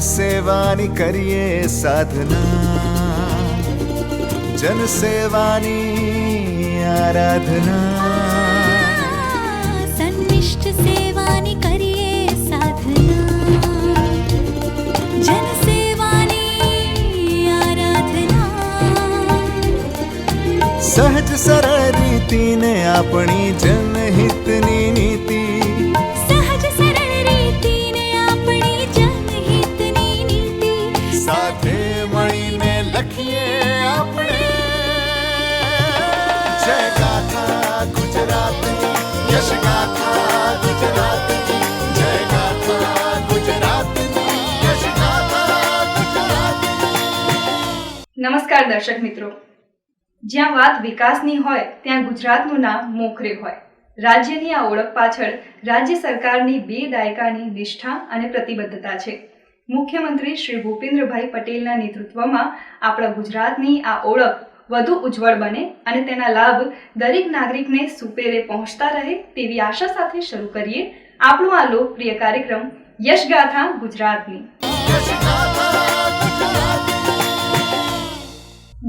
सेवानि करिए साधना। जन सेवानी आराधना करिए साधना। जन आराधना। सहज सरल रीति ने अपनी जनहित नीति। નમસ્કાર દર્શક મિત્રો. જ્યાં વાત વિકાસની હોય, ત્યાં ગુજરાતનું નામ મોખરે હોય. રાજ્યની આ ઓળખ પાછળ રાજ્ય સરકારની બે દાયકાની નિષ્ઠા અને પ્રતિબદ્ધતા છે. મુખ્યમંત્રી શ્રી ભૂપેન્દ્રભાઈ પટેલના નેતૃત્વમાં આપણા ગુજરાતની આ ઓળખ વધુ ઉજ્જવળ બને અને તેના લાભ દરેક નાગરિકને સુપેરે પહોંચતા રહે તેવી આશા સાથે શરૂ કરીએ આપણો આ લોકપ્રિય કાર્યક્રમ યશગાથા ગુજરાતની.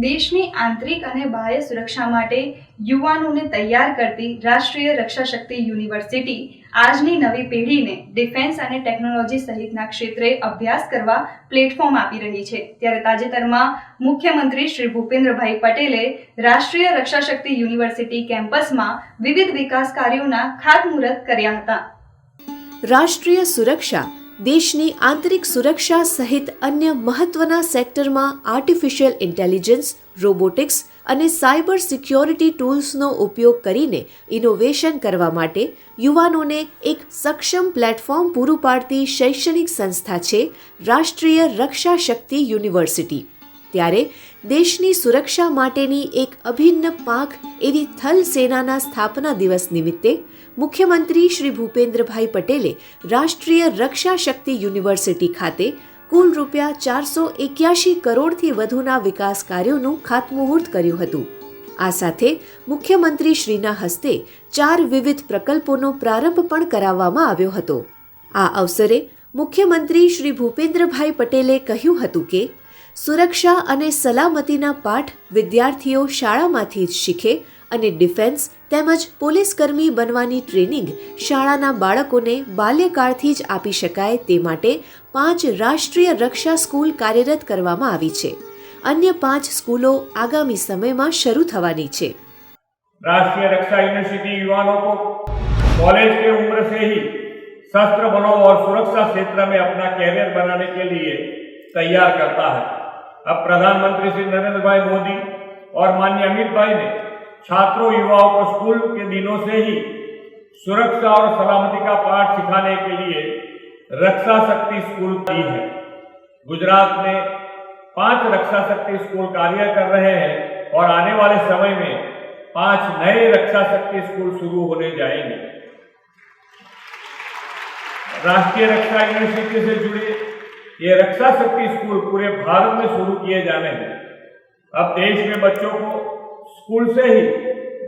દેશની આંતરિક અને બાહ્ય સુરક્ષા માટે યુવાનોને તૈયાર કરતી રાષ્ટ્રીય રક્ષા શક્તિ યુનિવર્સિટી આજની નવી પેઢીને ડિફેન્સ અને ટેકનોલોજી સહિતના ક્ષેત્રે અભ્યાસ કરવા પ્લેટફોર્મ આપી રહી છે. ત્યારે તાજેતરમાં મુખ્યમંત્રી શ્રી ભૂપેન્દ્રભાઈ પટેલે રાષ્ટ્રીય રક્ષા શક્તિ યુનિવર્સિટી કેમ્પસમાં વિવિધ વિકાસ કાર્યોના ખાતમુહૂર્ત કર્યા હતા. રાષ્ટ્રીય સુરક્ષા દેશની આંતરિક સુરક્ષા સહિત અન્ય મહત્વના સેક્ટરમાં આર્ટિફિશિયલ ઇન્ટેલિજન્સ રોબોટિક્સ અને સાયબર સિક્યોરિટી ટૂલ્સનો ઉપયોગ કરીને ઇનોવેશન કરવા માટે યુવાનોને એક સક્ષમ પ્લેટફોર્મ પૂરું પાડતી શૈક્ષણિક સંસ્થા છે રાષ્ટ્રીય રક્ષા શક્તિ યુનિવર્સિટી. ત્યારે દેશની સુરક્ષા માટેની એક અભિન્ન પાંખ એવી થલ સેનાના સ્થાપના દિવસ નિમિત્તે મુખ્યમંત્રી શ્રી ભૂપેન્દ્રભાઈ પટેલે રાષ્ટ્રીય રક્ષા શક્તિ યુનિવર્સિટી ખાતે કુલ રૂપિયા ચારસો એક્યાશી કરોડથી વધુના વિકાસ કાર્યોનું ખાતમુહૂર્ત કર્યું હતું. આ સાથે મુખ્યમંત્રી શ્રીના હસ્તે ચાર વિવિધ પ્રકલ્પોનો પ્રારંભ પણ કરાવવામાં આવ્યો હતો. આ અવસરે મુખ્યમંત્રી શ્રી ભૂપેન્દ્રભાઈ પટેલે કહ્યું હતું કે, સુરક્ષા અને સલામતીના પાઠ વિદ્યાર્થીઓ શાળામાંથી જ શીખે અને ડિફેન્સ તેમજ પોલીસ કર્મી બનવાની ટ્રેનિંગ શાળાના બાળકોને બાલ્યકાળથી જ આપી શકાય તે માટે પાંચ રાષ્ટ્રીય રક્ષા સ્કૂલ કાર્યરત કરવામાં આવી છે અન્ય પાંચ સ્કૂલો આગામી સમયમાં શરૂ થવાની છે राष्ट्रीय रक्षा यूनिवर्सिटी युवाओं को कॉलेज के उम्र से ही शस्त्र बलों और सुरक्षा क्षेत्र में अपना कैरियर बनाने के लिए तैयार करता है अब प्रधानमंत्री श्री नरेंद्र भाई मोदी और माननीय अमित भाई ने छात्रों, युवाओं को स्कूल के दिनों से ही सुरक्षा और सलामती का पाठ सिखाने के लिए रक्षा शक्ति स्कूल दी है। गुजरात में पाँच रक्षा शक्ति स्कूल कार्य कर रहे हैं और आने वाले समय में पाँच नए रक्षा शक्ति स्कूल शुरू होने जाएँगे। राष्ट्रीय रक्षा यूनिवर्सिटी से जुड़े ये रक्षा शक्ति स्कूल पूरे भारत में शुरू किए जाने हैं। अब देश में बच्चों को स्कूल से ही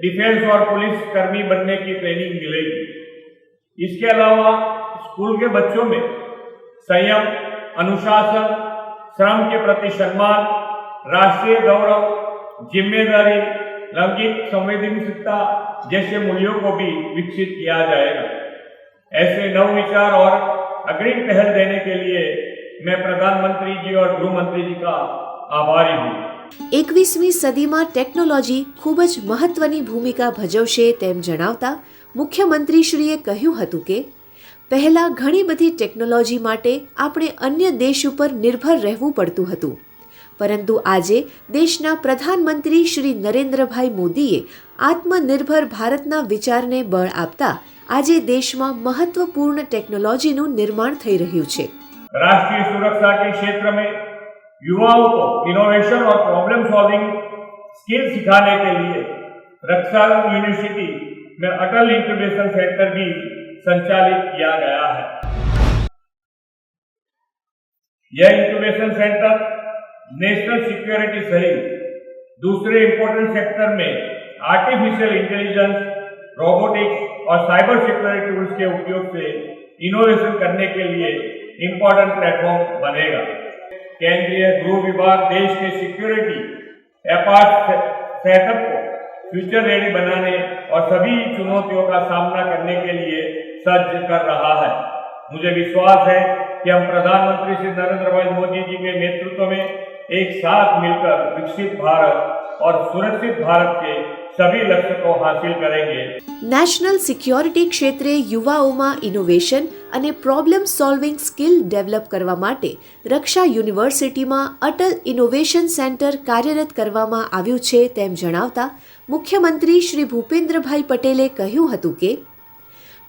डिफेंस और पुलिस कर्मी बनने की ट्रेनिंग मिलेगी। इसके अलावा स्कूल के बच्चों में संयम, अनुशासन, श्रम के प्रति सम्मान, राष्ट्रीय गौरव, ज़िम्मेदारी, लैंगिक संवेदनशीलता जैसे मूल्यों को भी विकसित किया जाएगा। ऐसे नव विचार और अग्रिम पहल देने के लिए मैं प्रधानमंत्री जी और गृह मंत्री जी का आभारी हूँ। એકવીસમી સદીમાં ટેકનોલોજી ખૂબ જ મહત્વની ભૂમિકા ભજવશે તેમ જણાવતા મુખ્યમંત્રીશ્રીએ કહ્યું હતું કે, પહેલાં ઘણી બધી ટેકનોલોજી માટે આપણે અન્ય દેશ ઉપર નિર્ભર રહેવું પડતું હતું. પરંતુ આજે દેશના પ્રધાનમંત્રી શ્રી નરેન્દ્રભાઈ મોદીએ આત્મનિર્ભર ભારતના વિચારને બળ આપતા આજે દેશમાં મહત્વપૂર્ણ ટેકનોલોજીનું નિર્માણ થઈ રહ્યું છે. રાષ્ટ્રીય સુરક્ષા કે ક્ષેત્ર મેં युवाओं को इनोवेशन और प्रॉब्लम सॉल्विंग स्किल सिखाने के लिए रक्षा यूनिवर्सिटी में अटल इंक्यूबेशन सेंटर भी संचालित किया गया है। यह इंक्यूबेशन सेंटर नेशनल सिक्योरिटी सहित दूसरे इंपोर्टेंट सेक्टर में आर्टिफिशियल इंटेलिजेंस रोबोटिक्स और साइबर सिक्योरिटी टूल्स के उपयोग से इनोवेशन करने के लिए इम्पोर्टेंट प्लेटफॉर्म बनेगा। केंद्रीय गृह विभाग देश के सिक्योरिटी एपार्ट सेटअप को फ्यूचर रेडी बनाने और सभी चुनौतियों का सामना करने के लिए सज्ज कर रहा है। मुझे विश्वास है कि हम प्रधानमंत्री श्री नरेंद्र भाई मोदी जी के नेतृत्व में एक साथ मिलकर विकसित भारत और सुरक्षित भारत के सभी लक्ष्य को हासिल करेंगे। नेशनल सिक्योरिटी क्षेत्र युवा उमा इनोवेशन અને પ્રોબ્લેમ સોલ્વિંગ સ્કિલ ડેવલપ કરવા માટે રક્ષા યુનિવર્સિટીમાં અટલ ઇનોવેશન સેન્ટર કાર્યરત કરવામાં આવ્યું છે તેમ જણાવતા મુખ્યમંત્રી શ્રી ભૂપેન્દ્રભાઈ પટેલે કહ્યું હતું કે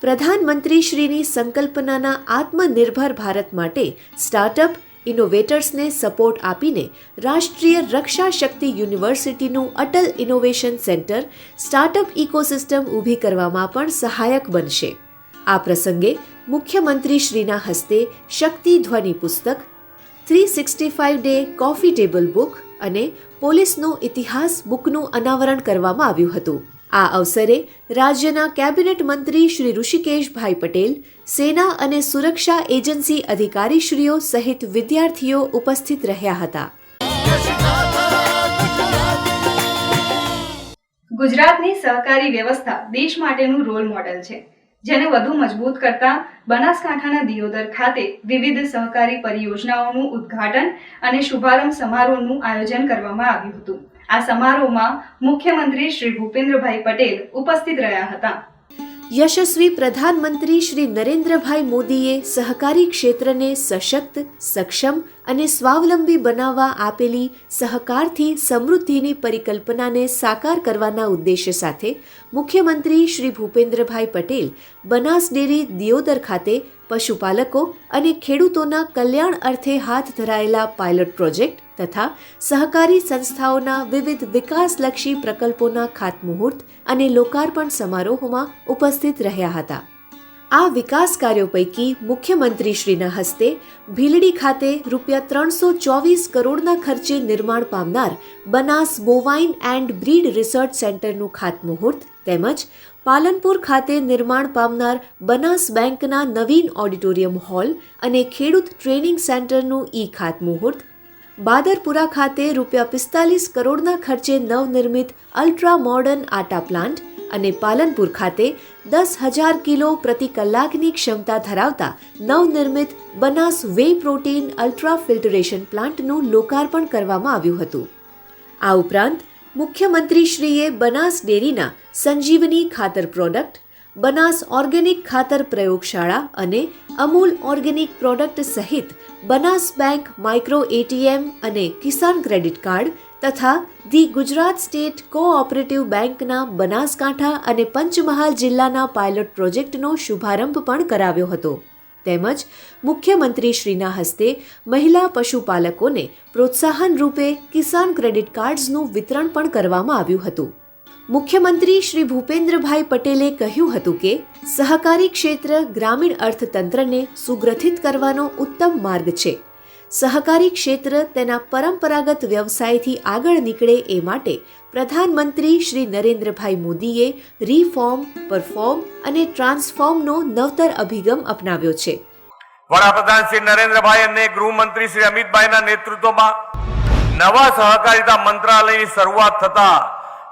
પ્રધાનમંત્રી શ્રીની સંકલ્પનાના આત્મનિર્ભર ભારત માટે સ્ટાર્ટઅપ ઇનોવેટર્સને સપોર્ટ આપીને રાષ્ટ્રીય રક્ષા શક્તિ યુનિવર્સિટીનું Atal innovation centre startup ecosystem ઊભી કરવામાં પણ સહાયક બનશે. આ પ્રસંગે મુખ્યમંત્રીશ્રીના હસ્તે શક્તિ ધ્વનિ પુસ્તક three sixty five day coffee table book અને પોલીસનો ઇતિહાસ બુકનું અનાવરણ કરવામાં આવ્યું હતું. આ અવસરે રાજ્યના કેબિનેટ મંત્રી શ્રી ઋષિકેશભાઈ પટેલ, સેના અને સુરક્ષા એજન્સી અધિકારીશ્રીઓ સહિત વિદ્યાર્થીઓ ઉપસ્થિત રહ્યા હતા. ગુજરાતની સહકારી વ્યવસ્થા દેશ માટેનું રોલ મોડેલ છે. જેને વધુ મજબૂત કરતા બનાસકાંઠાના દિયોદર ખાતે વિવિધ સહકારી પરિયોજનાઓનું ઉદ્ઘાટન અને શુભારંભ સમારોહનું આયોજન કરવામાં આવ્યું હતું. આ સમારોહમાં મુખ્યમંત્રી શ્રી ભૂપેન્દ્રભાઈ પટેલ ઉપસ્થિત રહ્યા હતા. યશસ્વી પ્રધાનમંત્રી શ્રી નરેન્દ્રભાઈ મોદીએ સહકારી ક્ષેત્રને સશક્ત, સક્ષમ અને સ્વાવલંબી બનાવવા આપેલી સહકારથી સમૃદ્ધિની પરિકલ્પનાને સાકાર કરવાના ઉદ્દેશ્ય સાથે મુખ્યમંત્રી શ્રી ભૂપેન્દ્રભાઈ પટેલ બનાસ ડેરી દિયોદર ખાતે પશુપાલકો અને ખેડૂતોના કલ્યાણ અર્થે હાથ ધરાયેલા પાયલોટ પ્રોજેક્ટ તથા સહકારી સંસ્થાઓના વિવિધ વિકાસલક્ષી પ્રકલ્પોના ખાતમુહૂર્ત અને લોકાર્પણ સમારોહમાં ઉપસ્થિત રહ્યા હતા. આ વિકાસ કાર્યો પૈકી મુખ્યમંત્રીશ્રીના હસ્તે ભીલડી ખાતે રૂપિયા ત્રણસો ચોવીસ કરોડના ખર્ચે નિર્માણ પામનાર Banas bovine and breed research સેન્ટરનું ખાતમુહૂર્ત તેમજ પાલનપુર ખાતે નિર્માણ પામનાર બનાસ બેંકના નવીન ઓડિટોરિયમ હોલ અને ખેડૂત ટ્રેનિંગ સેન્ટરનું ઈ ખાતમુહૂર્ત બાદરપુરા ખાતે રૂપિયા પિસ્તાલીસ કરોડના ખર્ચે નવનિર્મિત અલ્ટ્રા મોડર્ન આટા પ્લાન્ટ અને પાલનપુર ખાતે દસ હજાર કિલો પ્રતિ કલાકની ક્ષમતા ધરાવતા નવનિર્મિત Banas whey protein ultra filtration પ્લાન્ટનું લોકાર્પણ કરવામાં આવ્યું હતું. આ ઉપરાંત મુખ્યમંત્રીશ્રીએ બનાસ ડેરીના સંજીવની ખાતર પ્રોડક્ટ, બનાસ ઓર્ગેનિક ખાતર પ્રયોગશાળા અને અમૂલ ઓર્ગેનિક પ્રોડક્ટ સહિત બનાસ બેંક, માઇક્રો એટીએમ અને કિસાન ક્રેડિટ કાર્ડ તથા ધી ગુજરાત સ્ટેટ કોઓપરેટિવ બેંકના બનાસકાંઠા અને પંચમહાલ જિલ્લાના પાયલોટ પ્રોજેક્ટનો શુભારંભ પણ કરાવ્યો હતો. તેમજ મુખ્યમંત્રીશ્રીના હસ્તે મહિલા પશુપાલકોને પ્રોત્સાહન રૂપે કિસાન ક્રેડિટ કાર્ડ્સનું વિતરણ પણ કરવામાં આવ્યું હતું. મુખ્યમંત્રી શ્રી ભૂપેન્દ્રભાઈ પટેલે કહ્યું હતું કે, સહકારી ક્ષેત્ર ગ્રામીણ અર્થતંત્રને સુગ્રથિત કરવાનો ઉત્તમ માર્ગ છે. સહકારી ક્ષેત્ર તેના પરંપરાગત વ્યવસાયથી આગળ નીકળે એ માટે પ્રધાનમંત્રી શ્રી નરેન્દ્રભાઈ મોદીએ રીફોર્મ પરફોર્મ અને ટ્રાન્સફોર્મનો નવતર અભિગમ અપનાવ્યો છે. વડાપ્રધાન શ્રી નરેન્દ્રભાઈ અને ગૃહમંત્રી શ્રી અમિતભાઈના નેતૃત્વમાં નવા સહકારિતા મંત્રાલયની શરૂઆત થતા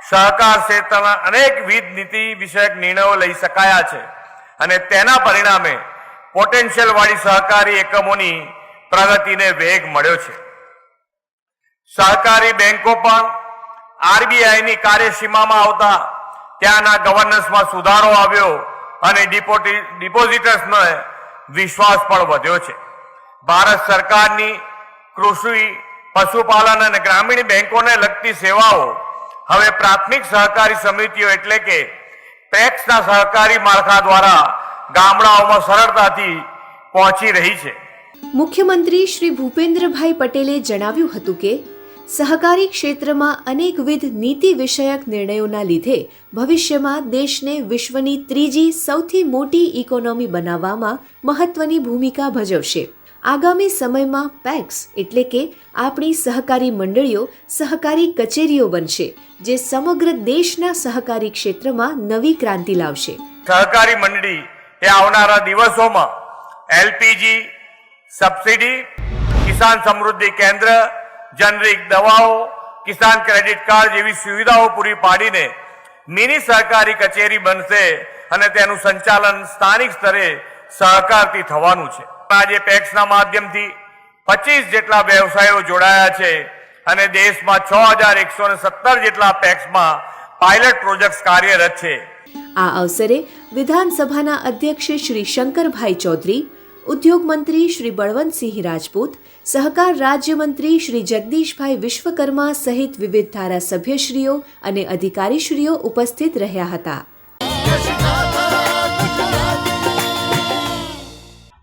સહકાર ક્ષેત્રના અનેકવિધ નીતિ વિષયક નિર્ણયો લઈ શકાયા છે અને તેના પરિણામે પોટેન્શિયલ વાળી સહકારી એકમોની પ્રગતિને વેગ મળ્યો છે. સહકારી બેંકો પણ આરબીઆઈની કાર્યસીમામાં આવતા ત્યાંના ગવર્નન્સમાં સુધારો આવ્યો અને ડિપોઝિટર્સનો વિશ્વાસ પણ વધ્યો છે. ભારત સરકારની કૃષિ, પશુપાલન અને ગ્રામીણ બેંકોને લગતી સેવાઓ હવે પ્રાથમિક સહકારી સમિતિઓ એટલે કે પેક્સના સહકારી માળખા દ્વારા ગામડાઓમાં સરળતાથી પહોંચી રહી છે. મુખ્યમંત્રી શ્રી ભૂપેન્દ્રભાઈ પટેલે જણાવ્યું હતું કે સહકારી ક્ષેત્રમાં અનેકવિધ નીતિ વિષયક નિર્ણયોના લીધે ભવિષ્યમાં દેશને વિશ્વની ત્રીજી સૌથી મોટી ઇકોનોમી બનાવવામાં મહત્વની ભૂમિકા ભજવશે. આગામી સમયમાં પેક્સ એટલે કે આપણી સહકારી મંડળીઓ સહકારી કચેરીઓ બનશે, જે સમગ્ર દેશના સહકારી ક્ષેત્રમાં નવી ક્રાંતિ લાવશે. સહકારી મંડળી એ આવનારા દિવસોમાં એલપીજી, સબસિડી, કિસાન સમૃદ્ધિ કેન્દ્ર જનરિક દવાઓ, કિસાન ક્રેડિટ કાર્ડ જેવી સુવિધાઓ પૂરી પાડીને મિની સહકારી કચેરી બનશે અને તેનું સંચાલન સ્થાનિક સ્તરે સહકારથી થવાનું છે. આજે પેક્સના માધ્યમથી પચીસ જેટલા વ્યવસાયો જોડાયા છે અને દેશમાં છ હજાર એકસો ને સત્તર જેટલા પેક્સમાં પાયલટ પ્રોજેક્ટ કાર્યરત છે. આ અવસરે વિધાનસભાના અધ્યક્ષ શ્રી શંકરભાઈ ચૌધરી ઉદ્યોગ મંત્રી શ્રી બળવંતસિંહ રાજપૂત, સહકાર રાજ્યમંત્રી શ્રી જગદીશભાઈ વિશ્વકર્મા સહિત વિવિધ ધારાસભ્યશ્રીઓ અને અધિકારીશ્રીઓ ઉપસ્થિત રહ્યા હતા.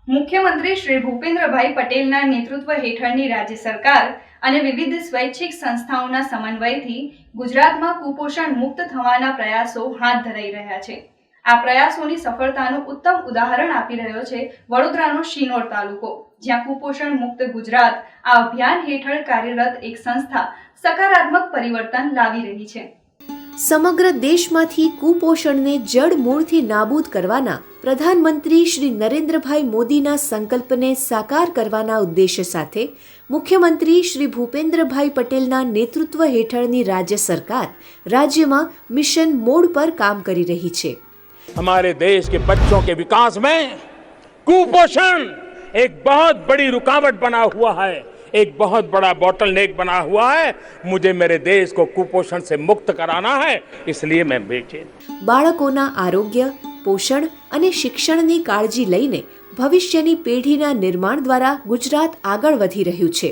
મુખ્યમંત્રી શ્રી ભૂપેન્દ્રભાઈ પટેલના નેતૃત્વ હેઠળની રાજ્ય સરકાર અને વિવિધ સ્વૈચ્છિક સંસ્થાઓના સમન્વયથી ગુજરાતમાં કુપોષણ મુક્ત થવાના પ્રયાસો હાથ ધરાઈ રહ્યા છે. આ પ્રયાસોની સફળતાનું ઉત્તમ ઉદાહરણ આપી રહ્યો છે વડોદરાનો શિનોર તાલુકો, જ્યાં કુપોષણ મુક્ત ગુજરાત આ અભિયાન હેઠળ કાર્યરત એક સંસ્થા સકારાત્મક પરિવર્તન લાવી રહી છે. સમગ્ર દેશમાંથી કુપોષણને જડ મૂળથી નાબૂદ કરવાના પ્રધાનમંત્રી શ્રી નરેન્દ્રભાઈ મોદીના સંકલ્પને સાકાર કરવાના ઉદ્દેશ્ય સાથે મુખ્યમંત્રી શ્રી ભૂપેન્દ્રભાઈ પટેલના નેતૃત્વ હેઠળની રાજ્ય સરકાર રાજ્યમાં મિશન મોડ પર કામ કરી રહી છે. हमारे देश के बच्चों के विकास में कुपोषण एक बहुत बड़ी रुकावट बना हुआ है एक बहुत बड़ा बॉटल नेक बना हुआ है मुझे मेरे देश को कुपोषण से मुक्त कराना है इसलिए मैं बेचैन બાળકોના આરોગ્ય પોષણ અને શિક્ષણની કાળજી લઈને ભવિષ્યની પેઢીના નિર્માણ દ્વારા ગુજરાત આગળ વધી રહ્યું છે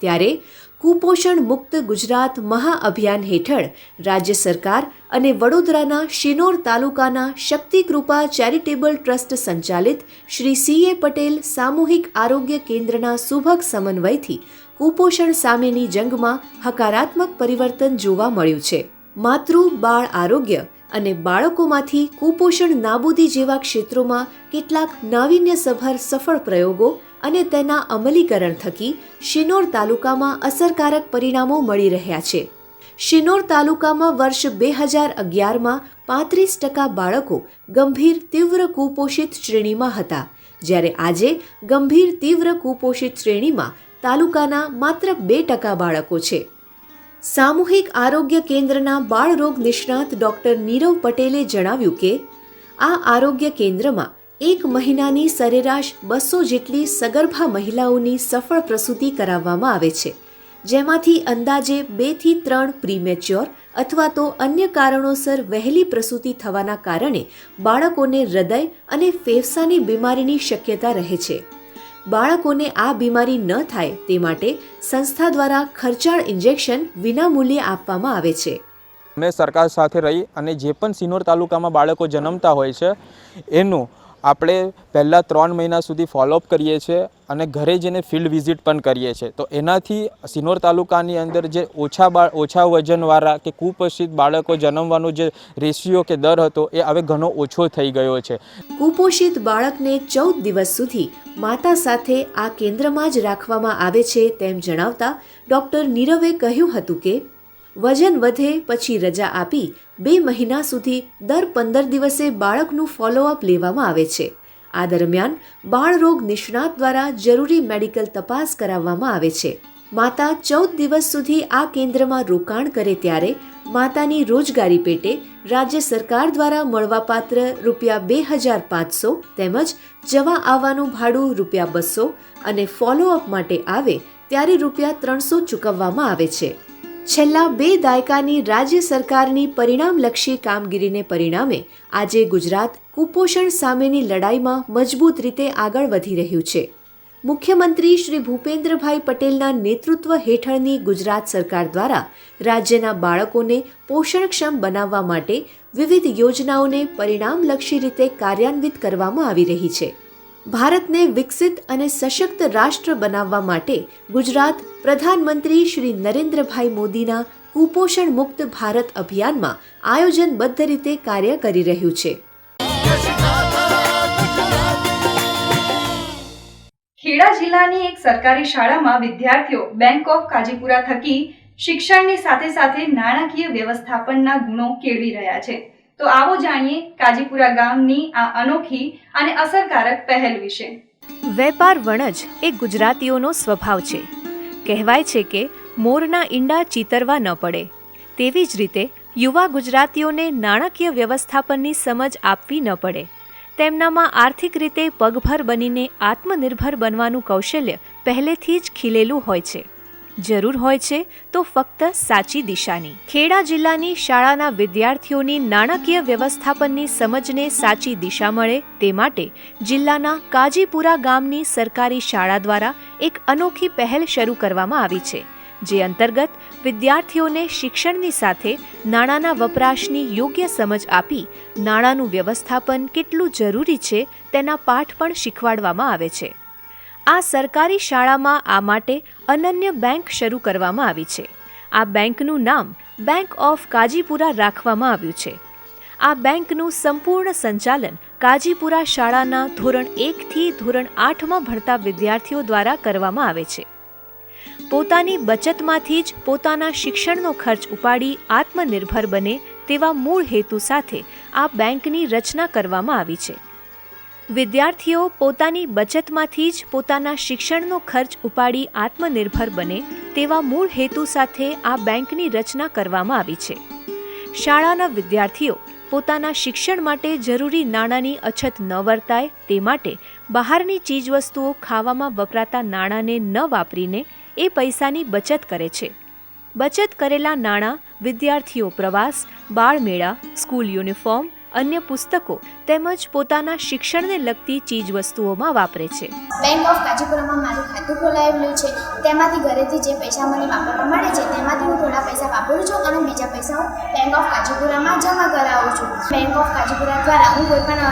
ત્યારે કુપોષણ મુક્ત ગુજરાત મહાઅભિયાન હેઠળ રાજ્ય સરકાર અને વડોદરાના શિનોર તાલુકાના શક્તિકૃપા ચેરિટેબલ ટ્રસ્ટ સંચાલિત શ્રી સીએ પટેલ સામૂહિક આરોગ્ય કેન્દ્રના સુભગ સમન્વયથી કુપોષણ સામેની જંગમાં હકારાત્મક પરિવર્તન જોવા મળ્યું છે. માતૃ, બાળ આરોગ્ય અને બાળકોમાંથી કુપોષણ નાબૂદી જેવા ક્ષેત્રોમાં કેટલાક નાવીન્યસભર સફળ પ્રયોગો અને તેના અમલીકરણ થકી શિનોર તાલુકામાં અસરકારક પરિણામો મળી રહ્યા છે. શિનોર તાલુકામાં વર્ષ બે હજાર અગિયારમાં પાંત્રીસ ટકા બાળકો ગંભીર તીવ્ર કુપોષિત શ્રેણીમાં હતા, જ્યારે આજે ગંભીર તીવ્ર કુપોષિત શ્રેણીમાં તાલુકાના માત્ર બે ટકા બાળકો છે. સામૂહિક આરોગ્ય કેન્દ્રના બાળરોગ નિષ્ણાત ડોક્ટર નીરવ પટેલે જણાવ્યું કે, આ આરોગ્ય કેન્દ્રમાં એક મહિનાની સરેરાશ બસો જેટલી સગર્ભા મહિલાઓની સફળ પ્રસૂતિ કરાવવામાં આવે છે, જેમાંથી અંદાજે બેથી ત્રણ પ્રીમેચ્યોર અથવા તો અન્ય કારણોસર વહેલી પ્રસૂતિ થવાના કારણે બાળકોને હૃદય અને ફેફસાની બીમારીની શક્યતા રહે છે. બાળકોને આ બીમારી ન થાય તે માટે સંસ્થા દ્વારા ખર્ચાળ ઇન્જેક્શન વિનામૂલ્યે આપવામાં આવે છે. અમે સરકાર સાથે રહી અને જે પણ સિનોર તાલુકામાં બાળકો જન્મતા હોય છે, એનું આપણે પહેલાં ત્રણ મહિના સુધી ફોલોઅપ કરીએ છીએ અને ઘરે જઈને ફિલ્ડ વિઝિટ પણ કરીએ છીએ. તો એનાથી સિનોર તાલુકાની અંદર જે ઓછા બાળ, ઓછા વજનવાળા કે કુપોષિત બાળકો જન્મવાનો જે રેશિયો કે દર હતો એ હવે ઘણો ઓછો થઈ ગયો છે. કુપોષિત બાળકને ચૌદ દિવસ સુધી માતા સાથે આ કેન્દ્રમાં જ રાખવામાં આવે છે તેમ જણાવતા ડૉક્ટર નીરવે કહ્યું હતું કે વજન વધે પછી રજા આપી બે મહિના સુધી દર પંદર દિવસે બાળકનું ફોલોઅપ લેવામાં આવે છે. આ દરમિયાન બાળરોગ નિષ્ણાત દ્વારા જરૂરી મેડિકલ તપાસ કરાવવામાં આવે છે. માતા ચૌદ દિવસ સુધી આ કેન્દ્રમાં રોકાણ કરે ત્યારે માતાની રોજગારી પેટે રાજ્ય સરકાર દ્વારા મળવાપાત્ર રૂપિયા બે હજાર પાંચસો તેમજ જવા આવવાનું ભાડું રૂપિયા બસો અને ફોલોઅપ માટે આવે ત્યારે રૂપિયા ત્રણસો ચૂકવવામાં આવે છે. છેલ્લા બે દાયકાની રાજ્ય સરકારની પરિણામલક્ષી કામગીરીને પરિણામે આજે ગુજરાત કુપોષણ સામેની લડાઈમાં મજબૂત રીતે આગળ વધી રહ્યું છે. મુખ્યમંત્રી શ્રી ભૂપેન્દ્રભાઈ પટેલના નેતૃત્વ હેઠળની ગુજરાત સરકાર દ્વારા રાજ્યના બાળકોને પોષણક્ષમ બનાવવા માટે વિવિધ યોજનાઓને પરિણામલક્ષી રીતે કાર્યાન્વિત કરવામાં આવી રહી છે. ભારતને વિકસિત અને સશક્ત રાષ્ટ્ર બનાવવા માટે ગુજરાત પ્રધાનમંત્રી શ્રી નરેન્દ્રભાઈ મોદીના કુપોષણ મુક્ત ભારત અભિયાનમાં આયોજનબદ્ધ રીતે કાર્ય કરી રહ્યું છે. ખેડા જિલ્લાની એક સરકારી શાળામાં વિદ્યાર્થીઓ બેંક ઓફ કાજીપુરા થકી શિક્ષણની સાથે સાથે નાણાકીય વ્યવસ્થાપનના ગુણો કેળવી રહ્યા છે. તો આવો જાણીએ કાજીપુરા ગામની આ અનોખી અને અસરકારક પહેલ વિશે. વેપાર વણજ એ ગુજરાતીઓનો સ્વભાવ છે. કહેવાય છે કે મોરના ઈંડા ચીતરવા ન પડે. તેવી જ રીતે યુવા ગુજરાતીઓને નાણાકીય વ્યવસ્થાપનની સમજ આપવી ન પડે. તેમનામાં આર્થિક રીતે પગભર બનીને આત્મનિર્ભર બનવાનું કૌશલ્ય પહેલેથી જ ખીલેલું હોય છે. જરૂર હોય છે, તો ફક્ત સાચી દિશાની. ખેડા જિલ્લાની શાળાના વિદ્યાર્થીઓની નાણાકીય વ્યવસ્થાપનની સમજને સાચી દિશા મળે તે માટે જિલ્લાના કાજીપુરા ગામની સરકારી શાળા દ્વારા એક અનોખી પહેલ શરૂ કરવામાં આવી છે, જે અંતર્ગત વિદ્યાર્થીઓને શિક્ષણની સાથે નાણાંના વપરાશની યોગ્ય સમજ આપી નાણાંનું વ્યવસ્થાપન કેટલું જરૂરી છે તેના પાઠ પણ શીખવાડવામાં આવે છે. આ સરકારી શાળામાં આ માટે અનન્ય બેંક શરૂ કરવામાં આવી છે. આ બેંકનું નામ બેંક ઓફ કાજીપુરા રાખવામાં આવ્યું છે. આ બેંકનું સંપૂર્ણ સંચાલન કાજીપુરા શાળાના ધોરણ એકથી ધોરણ આઠમાં ભણતા વિદ્યાર્થીઓ દ્વારા કરવામાં આવે છે. પોતાની બચતમાંથી જ પોતાના શિક્ષણનો ખર્ચ ઉપાડી આત્મનિર્ભર બને તેવા મૂળ હેતુ સાથે આ બેંકની રચના કરવામાં આવી છે. વિદ્યાર્થીઓ પોતાની બચતમાંથી જ પોતાના શિક્ષણનો ખર્ચ ઉપાડી આત્મનિર્ભર બને તેવા મૂળ હેતુ સાથે આ બેંકની રચના કરવામાં આવી છે. શાળાના વિદ્યાર્થીઓ પોતાના શિક્ષણ માટે જરૂરી નાણાંની અછત ન વર્તાય તે માટે બહારની ચીજવસ્તુઓ ખાવામાં વપરાતા નાણાંને ન વાપરીને એ પૈસાની બચત કરે છે. બચત કરેલા નાણાં, વિદ્યાર્થીઓ પ્રવાસ, બાળમેળા, સ્કૂલ યુનિફોર્મ અન્ય પુસ્તકો તેમજ પોતાના શિક્ષણને લગતી ચીજવસ્તુઓમાં વાપરે છે. બેંક ઓફ કાજીપુરામાં મારું ખાતું ખોલાવેલું છે. તેમાંથી ઘરેથી જે પૈસા મને વાપરવા મળે છે તેમાંથી હું થોડા પૈસા વાપરું છું અને બીજા પૈસા હું બેંક ઓફ કાજીપુરામાં જમા કરાવું છું. બેંક ઓફ કાજીપુરા દ્વારા હું કોઈ પણ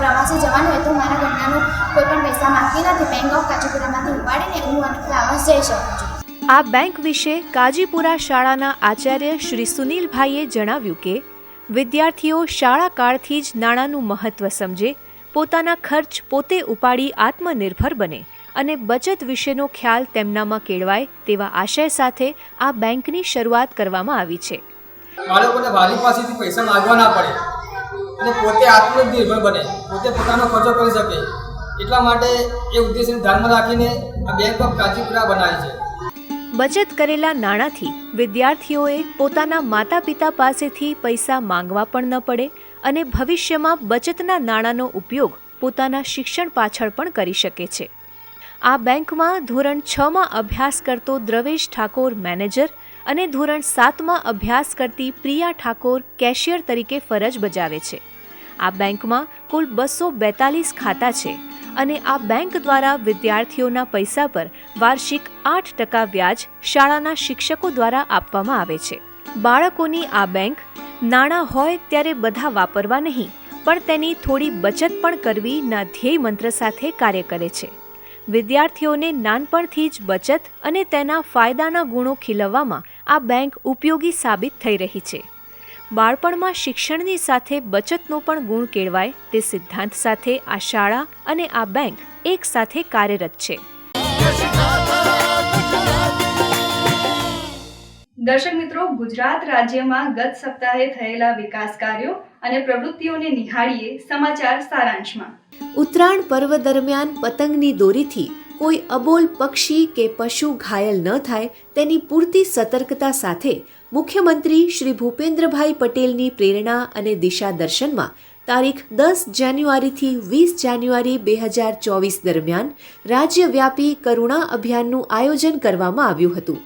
પ્રવાસે જવાનું હોય તો મારા ઘરનાનું કોઈ પણ પૈસા માગતી નથી. બેંક ઓફ કાજીપુરામાંથી ઉપાડીને હું મારો પ્રવાસ જઈ શકું છું. આ બેંક વિશે કાજીપુરા શાળાના આચાર્ય શ્રી સુનિલભાઈએ જણાવ્યું કે વિદ્યાર્થીઓ શાળાકાળથી જ નાણાંનું મહત્ત્વ સમજે, પોતાના ખર્ચ પોતે ઉપાડી આત્મનિર્ભર બને અને બચત વિશેનો ખ્યાલ તેમનામાં કેળવાય તેવા આશય સાથે આ બેંકની શરૂઆત કરવામાં આવી છે. બાળકોને વાલી પાસેથી પૈસા માંગવા ના પડે અને પોતે આત્મનિર્ભર બને, પોતે પોતાનો ખર્ચો કરી શકે. એટલા માટે એ ઉદ્દેશને ધ્યાનમાં રાખીને આ બેંક ઓફ કાજીપુરા બનાવી છે. બચત કરેલા નાણાંથી વિદ્યાર્થીઓએ પોતાના માતા પિતા પાસેથી પૈસા માંગવા પણ ન પડે અને ભવિષ્યમાં બચતના નાણાંનો ઉપયોગ પોતાના શિક્ષણ પાછળ પણ કરી શકે છે. આ બેંકમાં ધોરણ છમાં અભ્યાસ કરતો દ્રવેશ ઠાકોર મેનેજર અને ધોરણ સાતમાં અભ્યાસ કરતી પ્રિયા ઠાકોર કેશિયર તરીકે ફરજ બજાવે છે. આ બેંકમાં કુલ બસો બેતાલીસ ખાતા છે અને આ બેંક દ્વારા વિદ્યાર્થીઓના પૈસા પર વાર્ષિક આઠ ટકા વ્યાજ શાળાના શિક્ષકો દ્વારા આપવામાં આવે છે. બાળકોની આ બેંક નાણાં હોય ત્યારે બધા વાપરવા નહીં, પણ તેની થોડી બચત પણ કરવી ના ધ્યેય મંત્ર સાથે કાર્ય કરે છે. વિદ્યાર્થીઓને નાનપણથી જ બચત અને તેના ફાયદાના ગુણો ખીલવવામાં આ બેંક ઉપયોગી સાબિત થઈ રહી છે. બાળપણમાં શિક્ષણની સાથે બચતનો પણ ગુણ કેળવાય તે સિદ્ધાંત સાથે આ શાળા અને આ બેંક એક સાથે કાર્યરત છે. દર્શક મિત્રો ગુજરાત રાજ્યમાં ગત સપ્તાહે થયેલા વિકાસ કાર્યો અને પ્રવૃત્તિઓને નિહાળીએ સમાચાર સારાંશમાં. ઉત્તરાયણ પર્વ દરમિયાન પતંગની દોરીથી કોઈ અબોલ પક્ષી કે પશુ ઘાયલ ન થાય તેની પૂરતી સતર્કતા સાથે મુખ્યમંત્રી શ્રી ભૂપેન્દ્રભાઈ પટેલની પ્રેરણા અને દિશા દર્શનમાં તારીખ દસ જાન્યુઆરીથી વીસ જાન્યુઆરી બે હજાર ચોવીસ દરમિયાન રાજ્યવ્યાપી કરુણા અભિયાનનું આયોજન કરવામાં આવ્યું હતું.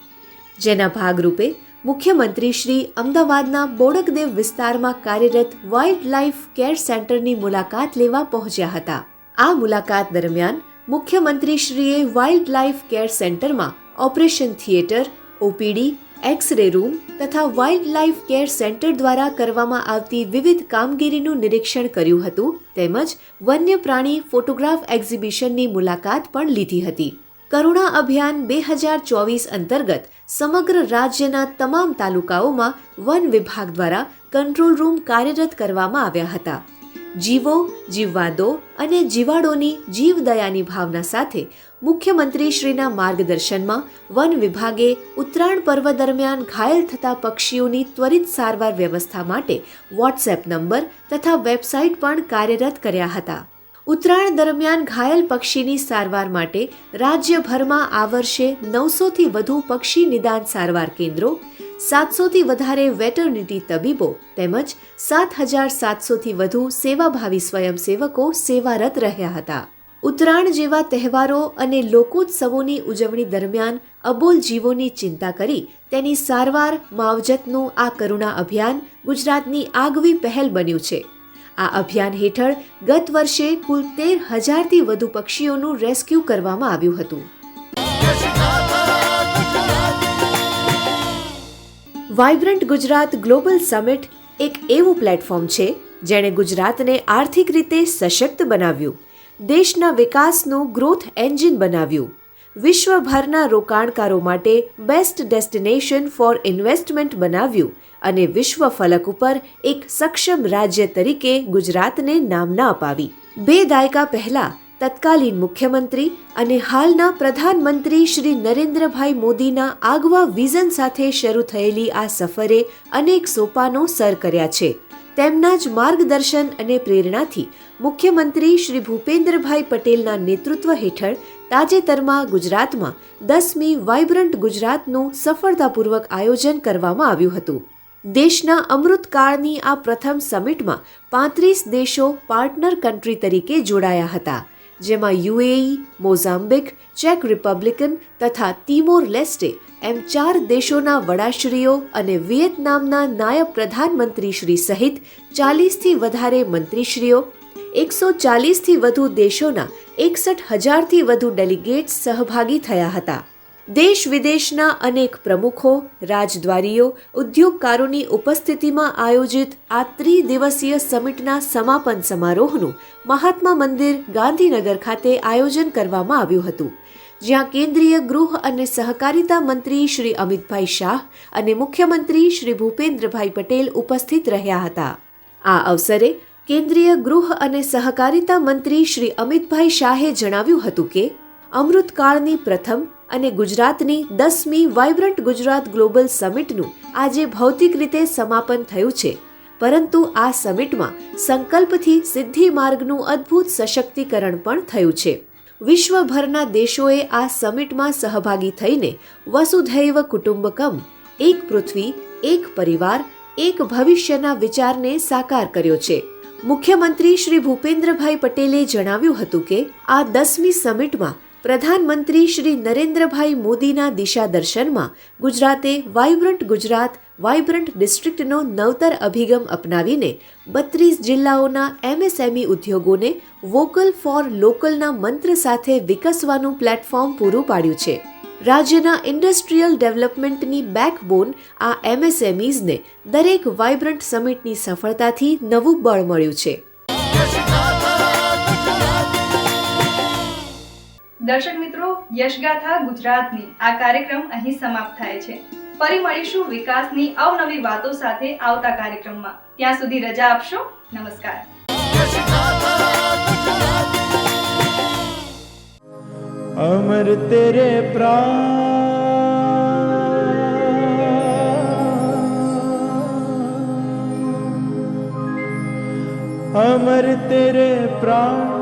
જેના ભાગરૂપે મુખ્યમંત્રી શ્રી અમદાવાદના બોડકદેવ વિસ્તારમાં કાર્યરત વાઇલ્ડ લાઇફ કેર સેન્ટરની મુલાકાત લેવા પહોંચ્યા હતા. આ મુલાકાત દરમિયાન મુખ્યમંત્રીશ્રીએ વાઇલ્ડ લાઇફ કેર સેન્ટરમાં operation theatre, OPD X ray room તથા વાઇલ્ડ લાઇફ કેર સેન્ટર દ્વારા કરવામાં આવતી વિવિધ કામગીરીનું નિરીક્ષણ કર્યું હતું, તેમજ વન્ય પ્રાણી ફોટોગ્રાફ એક્ઝિબિશનની મુલાકાત પણ લીધી હતી. કરુણા અભિયાન બે હજાર ચોવીસ અંતર્ગત સમગ્ર રાજ્યના તમામ તાલુકાઓમાં વન વિભાગ દ્વારા કંટ્રોલ રૂમ કાર્યરત કરવામાં આવ્યા હતા. જીવો, જીવવાદો અને જીવાડોની જીવદયાની ભાવના સાથે મુખ્યમંત્રીશ્રીના માર્ગદર્શનમાં વન વિભાગે ઉત્તરાયણ પર્વ દરમિયાન ઘાયલ થતા પક્ષીઓની ત્વરિત સારવાર વ્યવસ્થા માટે વોટ્સએપ નંબર તથા વેબસાઇટ પણ કાર્યરત કર્યા હતા. ઉત્તરાયણ દરમિયાન ઘાયલ પક્ષીની સારવાર માટે રાજ્યભરમાં આ વર્ષે નવસોથી વધુ પક્ષી નિદાન સારવાર કેન્દ્રો, સાતસોથી વધારે વેટરનિટી તબીબો તેમજ સાત હજાર સાતસોથી વધુ સેવાભાવી સ્વયંસેવકો સેવારત રહ્યા હતા. ઉત્તરાયણ જેવા તહેવારો અને લોકોત્સવોની ઉજવણી દરમિયાન અબોલ જીવોની ચિંતા કરી તેની સારવાર, માવજતનું આ કરુણા અભિયાન ગુજરાતની આગવી પહેલ બન્યું છે. આ અભિયાન હેઠળ ગત વર્ષે કુલ તેર હજારથી વધુ પક્ષીઓનું રેસ્ક્યુ કરવામાં આવ્યું હતું. વાઇબ્રન્ટ ગુજરાત ગ્લોબલ સમિટ એક એવું પ્લેટફોર્મ છે જેણે ગુજરાતને આર્થિક રીતે સશક્ત બનાવ્યું. દેશના વિકાસનું ગ્રોથ એન્જિન બનાવ્યું. વિશ્વભરના રોકાણકારો માટે બેસ્ટ ડેસ્ટિનેશન ફોર ઇન્વેસ્ટમેન્ટ બનાવ્યું અને વિશ્વ ફલક ઉપર એક સક્ષમ રાજ્ય તરીકે ગુજરાતને નામના અપાવી. બે દાયકા પહેલા તત્કાલીન મુખ્યમંત્રી અને હાલના પ્રધાનમંત્રી શ્રી નરેન્દ્રભાઈ મોદીના આગવા વિઝન સાથે શરૂ થયેલી આ સફરે અનેક સોપાનો સર કર્યા છે. તેમના જ માર્ગદર્શન અને પ્રેરણાથી મુખ્યમંત્રી શ્રી ભૂપેન્દ્રભાઈ પટેલના નેતૃત્વ હેઠળ તાજેતરમાં ગુજરાતમાં દસમી વાઇબ્રન્ટ ગુજરાતનું સફળતાપૂર્વક આયોજન કરવામાં આવ્યું હતું. દેશના અમૃતકાળની આ પ્રથમ સમિટમાં પાંત્રીસ દેશો પાર્ટનર કન્ટ્રી તરીકે જોડાયા હતા, જેમાં યુએઈ, મોઝામ્બિક, ચેક રિપબ્લિકન તથા તિમોર લેસ્ટે એમ ચાર દેશોના વડાશ્રીઓ અને વિયેતનામના નાયબ પ્રધાનમંત્રીશ્રી સહિત ચાલીસથી વધારે મંત્રીશ્રીઓ, એકસો ચાલીસથી વધુ દેશોના એકસઠ હજારથી વધુ ડેલિગેટ્સ સહભાગી થયા હતા. દેશ વિદેશના અનેક પ્રમુખો, રાજદ્વારીઓ, ઉદ્યોગકારોની ઉપસ્થિતિમાં આયોજિત આ ત્રિદિવસીય સમિટના સમાપન સમારોહનું મહાત્મા મંદિર ગાંધીનગર ખાતે આયોજન કરવામાં આવ્યું હતું. જ્યાં કેન્દ્રીય ગૃહ અને સહકારિતા મંત્રી શ્રી અમિતભાઈ શાહ અને મુખ્યમંત્રી શ્રી ભૂપેન્દ્રભાઈ પટેલ ઉપસ્થિત રહ્યા હતા. આ અવસરે કેન્દ્રીય ગૃહ અને સહકારિતા મંત્રી શ્રી અમિતભાઈ શાહે જણાવ્યું હતું કે, અમૃતકાળની પ્રથમ અને ગુજરાતની દસમી વાઇબ્રન્ટ ગુજરાત ગ્લોબલ સમિટનું આજે ભૌતિક રીતે સમાપન થયું છે, પરંતુ આ સમિટમાં સંકલ્પથી સિદ્ધિ માર્ગનું અદ્ભુત સશક્તિકરણ પણ થયું છે. વિશ્વભરના દેશોએ આ સમિટમાં સહભાગી થઈને વસુધૈવ કુટુંબકમ, એક પૃથ્વી, એક પરિવાર, એક ભવિષ્યના વિચારને સાકાર કર્યો છે. મુખ્યમંત્રી શ્રી ભૂપેન્દ્રભાઈ પટેલે જણાવ્યું હતું કે આ દસમી સમિટમાં પ્રધાનમંત્રી શ્રી નરેન્દ્રભાઈ મોદીના દિશાદર્શનમાં ગુજરાતે વાઇબ્રન્ટ ગુજરાત વાઇબ્રન્ટ ડિસ્ટ્રિક્ટનો નવતર અભિગમ અપનાવીને બત્રીસ જિલ્લાઓના એમએસએમઈ ઉદ્યોગોને વોકલ ફોર લોકલના મંત્ર સાથે વિકસવાનું પ્લેટફોર્મ પૂરું પાડ્યું છે. રાજ્યના ઇન્ડસ્ટ્રીયલ ડેવલપમેન્ટની બેકબોન આ એમએસએમઈઝને દરેક વાઇબ્રન્ટ સમિટની સફળતાથી નવું બળ મળ્યું છે. દર્શક મિત્રો યશગાથા ગુજરાતની. આ કાર્યક્રમ અહીં સમાપ્ત થાય છે. ફરી મળીશું વિકાસની અવનવી વાતો સાથે આવતા કાર્યક્રમમાં. ત્યાં સુધી રજા આપશો. નમસ્કાર. અમર તેરે પ્રાણ. અમર તેરે પ્રાણ.